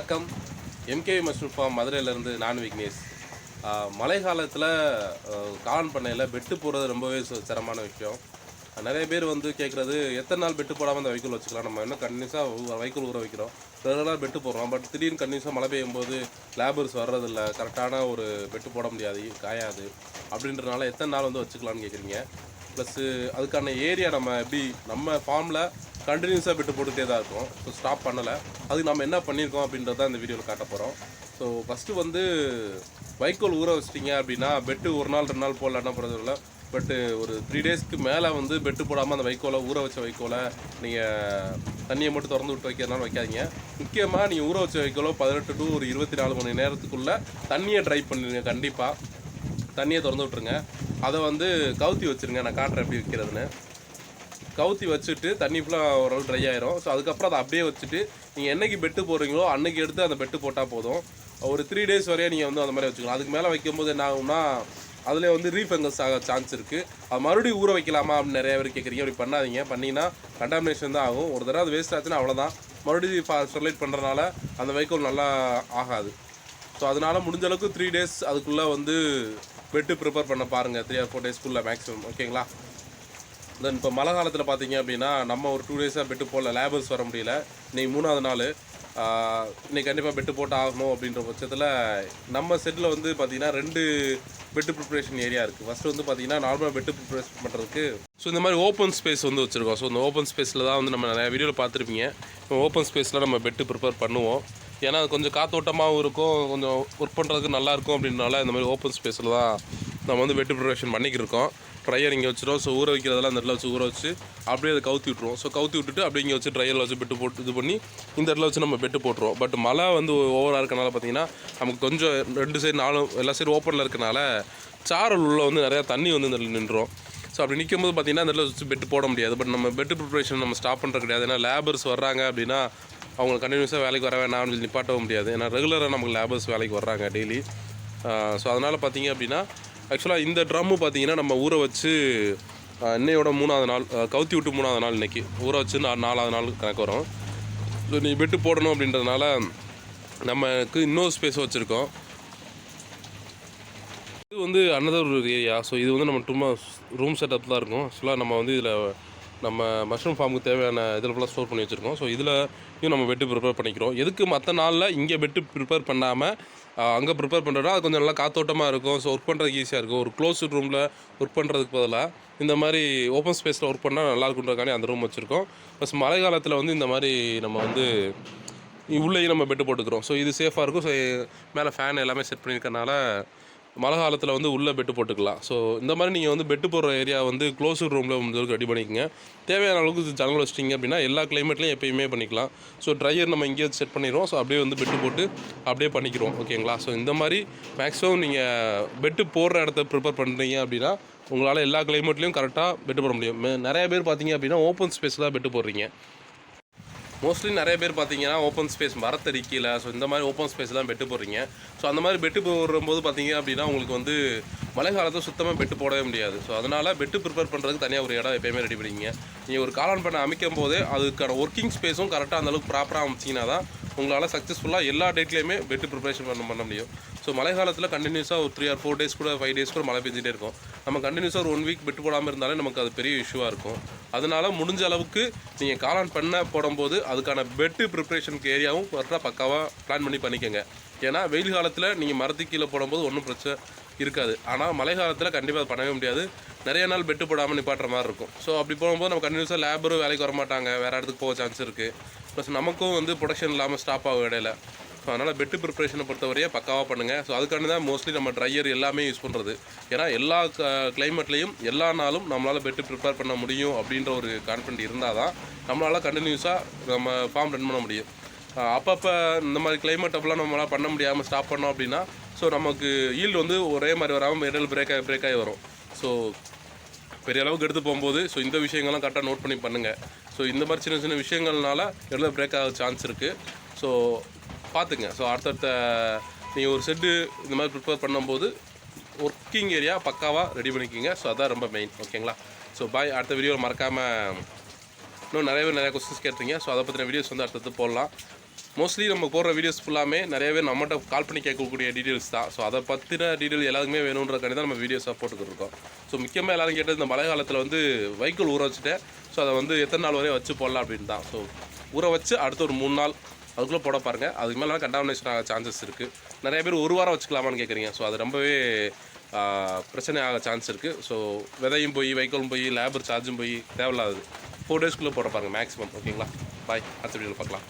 வணக்கம். MKV mushroom form மதுரையிலேருந்து நான் விக்னேஷ். மழை காலத்தில் காளான் பண்ணையில் பெட்டு போடுறது ரொம்பவே சு- சிரமமான விஷயம். நிறைய பேர் வந்து கேட்குறது எத்தனை நாள் பெட்டு போடாமல் அந்த வைக்கோல் வச்சுக்கலாம்? நம்ம இன்னும் கண்டினியூஸாக வைக்கோல் ஊற வைக்கிறோம். ரெகுலராக பெட்டு போடுறோம். பட் திடீர்னு கண்டினியூஸாக மழை பெய்யும் போது லேபர்ஸ் வர்றதில்ல கரெக்டான ஒரு பெட்டு போட முடியாது காயாது. அப்படின்றனால எத்தனை நாள் வந்து வச்சுக்கலாம்னு கேட்குறீங்க ப்ளஸ்ஸு அதுக்கான ஏரியா நம்ம எப்படி நம்ம ஃபார்மில் கண்டினியூஸாக பெட்டு போட்டுகிட்டே தான் இருக்கும். ஸோ ஸ்டாப் பண்ணலை. அதுக்கு நம்ம என்ன பண்ணியிருக்கோம் அப்படின்றத இந்த வீடியோவில் காட்ட போகிறோம் ஸோ ஃபஸ்ட்டு வந்து வைக்கோல் ஊற வச்சிட்டிங்க அப்படின்னா பெட்டு ஒரு நாள் ரெண்டு நாள் போடல என்ன பண்ணுறது இல்லை பட்டு ஒரு த்ரீ டேஸ்க்கு மேலே வந்து பெட்டு போடாமல் அந்த வைக்கோலை ஊற வச்ச வைக்கோலை நீங்கள் தண்ணியை மட்டும் திறந்து விட்டு வைக்கிறதுனால வைக்காதீங்க. முக்கியமாக நீங்கள் ஊற வச்ச வைக்கோலோ பதினெட்டு டு ஒரு இருபத்தி நாலு மணி நேரத்துக்குள்ளே தண்ணியை ட்ரை பண்ணிடுங்க கண்டிப்பாக தண்ணியை திறந்து விட்ருங்க அதை வந்து கவுத்தி வச்சுருங்க. நான் காட்டுறேன் எப்படி வைக்கிறதுன்னு. கவுத்தி வச்சுட்டு தண்ணி ஃபுல்லாக ஓரளவு ட்ரை ஆயிரும். ஸோ அதுக்கப்புறம் அதை அப்படியே வச்சுட்டு நீங்கள் என்னைக்கு பெட்டு போடுறீங்களோ அன்னைக்கு எடுத்து அந்த பெட்டு போட்டால் போதும். ஒரு த்ரீ டேஸ் வரையும் நீங்கள் வந்து அந்த மாதிரி வச்சுக்கலாம். அதுக்கு மேலே வைக்கும்போது என்ன ஆகும்னா அதில் வந்து ரீஃபங்கஸ் ஆக சான்ஸ் இருக்குது அது மறுபடியும் ஊற வைக்கலாமா அப்படின்னு நிறைய பேர் கேட்குறீங்க அப்படி பண்ணாதீங்க. பண்ணிங்கன்னா கண்டாமினேஷன் தான் ஆகும். ஒரு தடவை அது வேஸ்ட் ஆச்சுன்னா அவ்வளோதான் மறுபடியும் ஸ்டெர்லைட் பண்ணுறதுனால அந்த வைக்கோல் நல்லா ஆகாது. ஸோ அதனால் முடிஞ்ச அளவுக்கு த்ரீ டேஸ் அதுக்குள்ளே வந்து பெட்டு ப்ரிப்பேர் பண்ண பாருங்கள் த்ரீ ஆர் ஃபோர் டேஸ்க்குள்ளே மேக்ஸிமம் ஓகேங்களா தென் இப்போ மழை காலத்தில் பார்த்தீங்க அப்படின்னா நம்ம ஒரு டூ டேஸாக பெட்டு போடல லேபர்ஸ் வர முடியல. இன்றைக்கி மூணாவது நாள். இன்றைக்கி கண்டிப்பாக பெட்டு போட்டு ஆகணும் அப்படின்ற பட்சத்தில் நம்ம செட்டில் வந்து பார்த்திங்கன்னா ரெண்டு பெட்டு ப்ரிப்பரேஷன் ஏரியா இருக்குது ஃபஸ்ட்டு வந்து பார்த்திங்கன்னா நார்மலாக பெட்டு ப்ரிப்பரேஷன் பண்ணுறதுக்கு ஸோ இந்த மாதிரி ஓப்பன் ஸ்பேஸ் வந்து வச்சுருக்கோம். ஸோ இந்த ஓப்பன் ஸ்பேஸில் தான் வந்து நம்ம நிறைய வீடியோவில் பார்த்துருப்பீங்க. ஓப்பன் ஸ்பேஸில் நம்ம பெட்டு ப்ரிப்பேர் பண்ணுவோம். ஏன்னா அது கொஞ்சம் காத்தோட்டமாகவும் இருக்கும். கொஞ்சம் ஒர்க் பண்ணுறதுக்கு நல்லாயிருக்கும் அப்படின்றனால இந்த மாதிரி ஓப்பன் ஸ்பேஸில் தான் நம்ம வந்து பெட்டு ப்ரிப்பரேஷன் பண்ணிக்கிருக்கோம் இருக்கோம் ட்ரையர் இங்கே வச்சுருவோம் ஸோ ஊற வைக்கிறதெல்லாம் அந்த இடத்துல வச்சு ஊற வச்சு அப்படியே அதை கவுத்தி விட்ருவோம் ஸோ கவுத்தி விட்டுட்டு அப்படியே இங்கே வச்சு ட்ரையரில் வச்சு பெட்டு போட்டு இது பண்ணி இந்த இடத்துல வச்சு நம்ம பெட்டு போட்டுருவோம். பட் மழை வந்து ஓவராக இருக்கனால பார்த்தீங்கன்னா நமக்கு கொஞ்சம் ரெண்டு சைடு நாலும் எல்லா சைடு ஓப்பனில் இருக்கனால சாரல் உள்ள வந்து நிறையா தண்ணி வந்து இந்த நின்றோம் ஸோ அப்படி நிற்கும் போது பார்த்தீங்கன்னா அந்த இடத்துல வச்சு பெட்டு போட முடியாது. பட் நம்ம பெட்டு ப்ரிப்பரேஷன் நம்ம ஸ்டாப் பண்ணுறது கிடையாது. ஏன்னா லேபர்ஸ் வர்றாங்க அப்படின்னா அவங்க கண்டினியூஸாக வேலைக்கு வர வேணாம்னு சொல்லி நிப்பாட்டவும் முடியாது. ஏன்னா ரெகுலராக நமக்கு லேபர்ஸ் வேலைக்கு வர்றாங்க டெய்லி ஸோ அதனால் பார்த்தீங்க அப்படின்னா ஆக்சுவலாக இந்த ட்ரம்மு பார்த்தீங்கன்னா நம்ம ஊற வச்சு ஆஹ், இன்னையோட மூணாவது நாள் கவுத்தி விட்டு மூணாவது நாள் இன்றைக்கி ஊற வச்சு நா நாலாவது நாள் கணக்கு வரும். ஸோ நீ பெட்டு போடணும் அப்படின்றதுனால நமக்கு இன்னொரு ஸ்பேஸ் வச்சுருக்கோம். இது வந்து அனதர் ஏரியா ஸோ இது வந்து நம்ம சும்மா ரூம் செட்டப் தான் இருக்கும். ஆக்சுவலாக நம்ம வந்து இதில் நம்ம மஷ்ரூம் ஃபார்முக்கு தேவையான இதில் ஃபுல்லாக ஸ்டோர் பண்ணி வச்சுருக்கோம். ஸோ இதில் நம்ம வெட்டு ப்ரிப்பேர் பண்ணிக்கிறோம். எதுக்கு மற்ற நாளில் இங்கே பெட்டு ப்ரிப்பேர் பண்ணாமல் அங்கே ப்ரிப்பேர் பண்ணுறோன்னா அது கொஞ்சம் நல்லா காத்தோட்டமாக இருக்கும். ஸோ ஒர்க் பண்ணுறதுக்கு ஈஸியாக இருக்கும். ஒரு க்ளோஸ் ரூமில் ஒர்க் பண்ணுறதுக்கு பதிலாக இந்த மாதிரி ஓப்பன் ஸ்பேஸில் ஒர்க் பண்ணால் நல்லா இருக்குன்றதுக்காண்டி அந்த ரூம் வச்சுருக்கோம். ப்ளஸ் மழை காலத்தில் வந்து இந்த மாதிரி நம்ம வந்து உள்ளேயும் நம்ம பெட்டு போட்டுக்கிறோம். ஸோ இது சேஃபாக இருக்கும். ஸோ மேலே ஃபேன் எல்லாமே செட் பண்ணியிருக்கனால மழை காலத்தில் வந்து உள்ளே பெட்டு போட்டுக்கலாம். ஸோ இந்த மாதிரி நீங்கள் வந்து பெட்டு போடுற ஏரியா வந்து க்ளோஸ்டு ரூமில் முடிஞ்சளவுக்கு ரெடி பண்ணிக்கங்க. தேவையான அளவுக்கு ஜன்னல் வச்சிட்டிங்க அப்படின்னா எல்லா கிளைமேட்லையும் எப்பயுமே பண்ணிக்கலாம். ஸோ ட்ரையர் நம்ம இங்கேயே செட் பண்ணிடுவோம் ஸோ அப்படியே வந்து பெட்டு போட்டு அப்படியே பண்ணிக்கிறோம். ஓகேங்களா ஸோ இந்த மாதிரி மேக்ஸிமம் நீங்கள் பெட்டு போடுற இடத்த ப்ரிப்பேர் பண்ணுறீங்க அப்படின்னா உங்களால் எல்லா கிளைமேட்லேயும் கரெக்டாக பெட்டு போட முடியும். நிறைய பேர் பார்த்தீங்க அப்படின்னா ஓப்பன் ஸ்பேஸ் தான் பெட்டு போடுறீங்க. மோஸ்ட்லி நிறைய பேர் பார்த்தீங்கன்னா ஓப்பன் ஸ்பேஸ் மரத்தடி ஸோ இந்த மாதிரி ஓப்பன் ஸ்பேஸ்லாம் பெட்டு போடுறீங்க. ஸோ அந்த மாதிரி பெட்டு போடும்போது பார்த்தீங்க அப்படின்னா உங்களுக்கு வந்து மழை காலத்தில் சுத்தமாக பெட்டு போடவே முடியாது. ஸோ அதனால் பெட்டு ப்ரிப்பேர் பண்ணுறதுக்கு தனியாக ஒரு இடம் எப்பயுமே ரெடி பண்ணிக்கிங்க. நீங்கள் ஒரு காலான் பண்ண அமைக்கும் போதே அதுக்கான ஒர்க்கிங் ஸ்பேஸும் கரெக்டாக அந்தளவுக்கு ப்ராப்பராக அமைச்சிங்கன்னா தான் உங்களால் சக்ஸஸ்ஃபுல்லாக எல்லா டேட்லேயுமே பெட்டு ப்ரிப்பரேஷன் பண்ண பண்ண முடியும். ஸோ மழை காலத்தில் கண்டினியூஸாக ஒரு த்ரீ ஆர் ஃபோர் டேஸ் கூட ஃபைவ் டேஸ் கூட மழை பெஞ்சிட்டே இருக்கும். நம்ம கண்டினியூஸாக ஒரு ஒன் வீக் பெட்டு போடாமல் இருந்தாலே நமக்கு அது பெரிய இஷ்யூவாக இருக்கும். அதனால முடிஞ்ச அளவுக்கு நீங்கள் காளான் பண்ண போடும்போது அதுக்கான பெட்டு ப்ரிப்பரேஷனுக்கு ஏரியாவும் கரெக்டாக பக்காவாக பிளான் பண்ணி பண்ணிக்கோங்க. ஏன்னா வெயில் காலத்தில் நீங்கள் மரத்துக்கு கீழே போடும்போது ஒன்றும் பிரச்சனை இருக்காது. ஆனால் மழை காலத்தில் கண்டிப்பாக அது பண்ணவே முடியாது. நிறைய நாள் பெட்டு போடாமல் நிப்பாட்டுற மாதிரி இருக்கும். ஸோ அப்படி போகும்போது நம்ம கண்டினியூஸாக லேபரும் வேலைக்கு வர மாட்டாங்க வேறு இடத்துக்கு போக சான்ஸ் இருக்குது ப்ளஸ் நமக்கும் வந்து ப்ரொடக்ஷன் இல்லாமல் ஸ்டாப் ஆகும் இடையில. ஸோ அதனால் பெட்டு ப்ரிப்பரேஷனை பொறுத்தவரையே பக்காவாக பண்ணுங்கள் ஸோ அதுக்காண்டி தான் மோஸ்ட்லி நம்ம ட்ரையர் எல்லாமே யூஸ் பண்ணுறது ஏன்னா எல்லா கிளைமேட்லேயும் எல்லா நாளும் நம்மளால் பெட்டு ப்ரிப்பேர் பண்ண முடியும் அப்படின்ற ஒரு கான்ஃபிடென்ட் இருந்தால் தான் நம்மளால் கண்டினியூஸாக நம்ம ஃபார்ம் ரன் பண்ண முடியும். அப்பப்போ இந்த மாதிரி கிளைமேட் அப்பெல்லாம் நம்மளால் பண்ண முடியாமல் ஸ்டாப் பண்ணோம் அப்படின்னா ஸோ நமக்கு ஈல்டு வந்து ஒரே மாதிரி வராமல் இடையில பிரேக் ஆகி பிரேக் ஆகி வரும். ஸோ பெரிய அளவுக்கு எடுத்து போகும்போது ஸோ இந்த விஷயங்கள்லாம் கரெக்டாக நோட் பண்ணி பண்ணுங்கள் ஸோ இந்த மாதிரி சின்ன சின்ன விஷயங்கள்னால இடையில பிரேக் ஆக சான்ஸ் இருக்குது ஸோ பார்த்துங்க. ஸோ அடுத்தடுத்த நீங்கள் ஒரு செட்டு இந்த மாதிரி ப்ரிப்பேர் பண்ணும்போது ஒர்க்கிங் ஏரியா பக்காவாக ரெடி பண்ணிக்கிங்க. ஸோ அதான் ரொம்ப மெயின் ஓகேங்களா ஸோ பாய் அடுத்த வீடியோவில் மறக்காமல் இன்னும் நிறைய பேர் நிறையா கொஸ்டின்ஸ் கேட்டுறீங்க ஸோ அதை பற்றின வீடியோஸ் வந்து அடுத்தது போடலாம். மோஸ்ட்லி நம்ம போடுற வீடியோஸ் ஃபுல்லாமே நிறைய பேர் நம்மகிட்ட கால் பண்ணி கேட்கக்கூடிய டீட்டெயில்ஸ் தான். ஸோ அதை பற்றின டீட்டெயில் எல்லாருக்குமே வேணுன்றக்காண்டி தான் நம்ம வீடியோஸாக போட்டுக்கிட்டு இருக்கோம். ஸோ முக்கியமாக எல்லோரும் கேட்டது இந்த மழை காலத்தில் வந்து வைக்கோல் ஊற வச்சுட்டேன். ஸோ அதை வந்து எத்தனை நாள் வரையும் வச்சு போடலாம் அப்படின்னு தான். ஸோ ஊற வச்சு அடுத்த ஒரு மூணு நாள் அதுக்குள்ளே போட பாருங்கள் அதுக்கு மேலே கண்டாமினேஷன் ஆக சான்சஸ் இருக்குது நிறைய பேர் ஒரு வாரம் வச்சுக்கலாமான்னு கேட்குறீங்க ஸோ அது ரொம்பவே பிரச்சனை ஆக சான்ஸ் இருக்குது ஸோ விதையும் போய் வைக்கோலும் போய் லேபர் சார்ஜும் போய் தேவையில்லாதது. ஃபோர் டேஸ்க்குள்ளே போட பாருங்கள் மேக்ஸிமம் ஓகேங்களா பாய் அடுத்த வீடியோவில் பார்க்கலாம்.